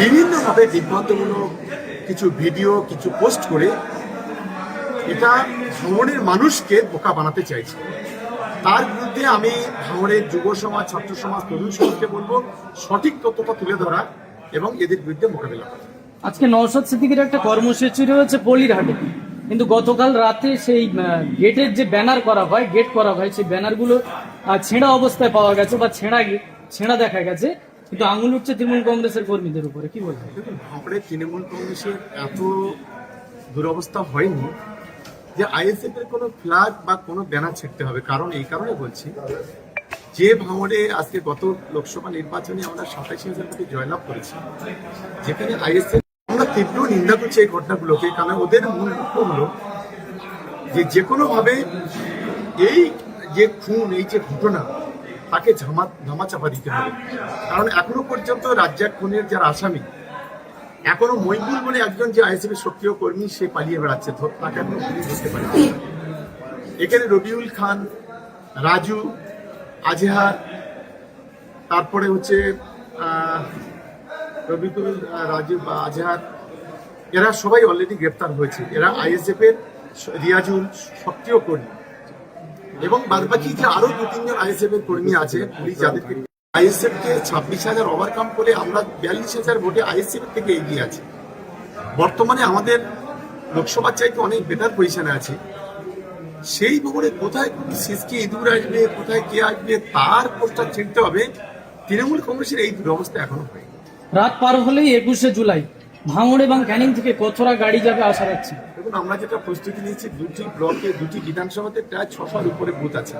বিভিন্নভাবে বিভ্রান্তমূলক কিছু ভিডিও, কিছু পোস্ট করে এটা ভাঙড়ের মানুষকে বোকা বানাতে চাইছে। তার বিরুদ্ধে আমি ভাঙড়ের যুব সমাজ, ছাত্র সমাজ, তরুণ সমাজকে বলব, সঠিক তথ্যটা তুলে ধরা এবং এদের বিরুদ্ধে মোকাবিলা করা। আজকে নওশাদ সিদ্দিকের একটা কর্মসূচি রয়েছে পলিরহাটে। কিন্তু গতকাল রাতে সেই গেটের যে ব্যানার করা হয়, গেট করা হয়, সেই ব্যানারগুলো ছেঁড়া অবস্থায় পাওয়া গেছে বা ছেঁড়া ছেঁড়া দেখা গেছে। কিন্তু আঙুল উঠছে তৃণমূল কংগ্রেসের কর্মীদের উপরে, কি বলবেন দেখুন তৃণমূল কংগ্রেসের এত দুরবস্থা হয়নি যে আইএসএফ এর কোনো ফ্ল্যাগ বা কোনো ব্যানার ছিঁড়তে হবে। কারণ এই কারণে বলছি, যে ভাঙড়ে আজকে গত লোকসভা নির্বাচনে আমরা সাতাশি হাজার কোটি জয়লাভ করেছি, যেখানে আইএসএফ, আমরা তীব্র নিন্দা করছি এই ঘটনাগুলোকে, কারণ ওদের মূল লক্ষ্য হলো যে যে কোনো ভাবে এই যে খুন, এই যে ঘটনা তাকে ঝামা ধামাচাপা দিতে হবে। কারণ এখনও পর্যন্ত রাজ্জাক খুনের যারা আসামি এখনও মইবুল বলে একজন যে আইএসএফ এর সক্রিয় কর্মী সে পালিয়ে বেড়াচ্ছে। তাকে এখনও পুলিশ ধরতে পারে এখানে রবিউল খান রাজু আজহার তারপরে হচ্ছে আহ, রবিকুল রাজু বা আজহার এরা সবাই অলরেডি গ্রেপ্তার হয়েছে। এরা আইএসএফ এর রিয়াজুল সক্রিয় কর্মী। এবং বাদবাকি যে আরও দু, তিনজন আইএসএফ এর কর্মী আছে, পুলিশ যাদেরকে আইএসএফ কে ছাব্বিশ হাজার ওভারকাম করে আমরা বিয়াল্লিশ হাজার ভোটে আইএসএফ থেকে এগিয়ে আছি। বর্তমানে আমাদের লোকসভার চাইতে অনেক বেটার পজিশনে আছে। সেই ভবনে কোথায় সিসকে ইঁদুর আসবে, কোথায় কে আসবে, তার পোস্টার চিনতে হবে। তৃণমূল কংগ্রেসের এই দুরবস্থা এখনও হয়নি। রাত পার হলেই একুশে জুলাই। ভাঙড় এবং ক্যানিং থেকে কতরা গাড়ি যাবে আশা রাখছি। দেখুন, আমরা যেটা প্রস্তুতি নিয়েছি, দুটি ব্লকে, দুটি বিধানসভাতে প্রায় ছশোর উপরে বুথ আছে।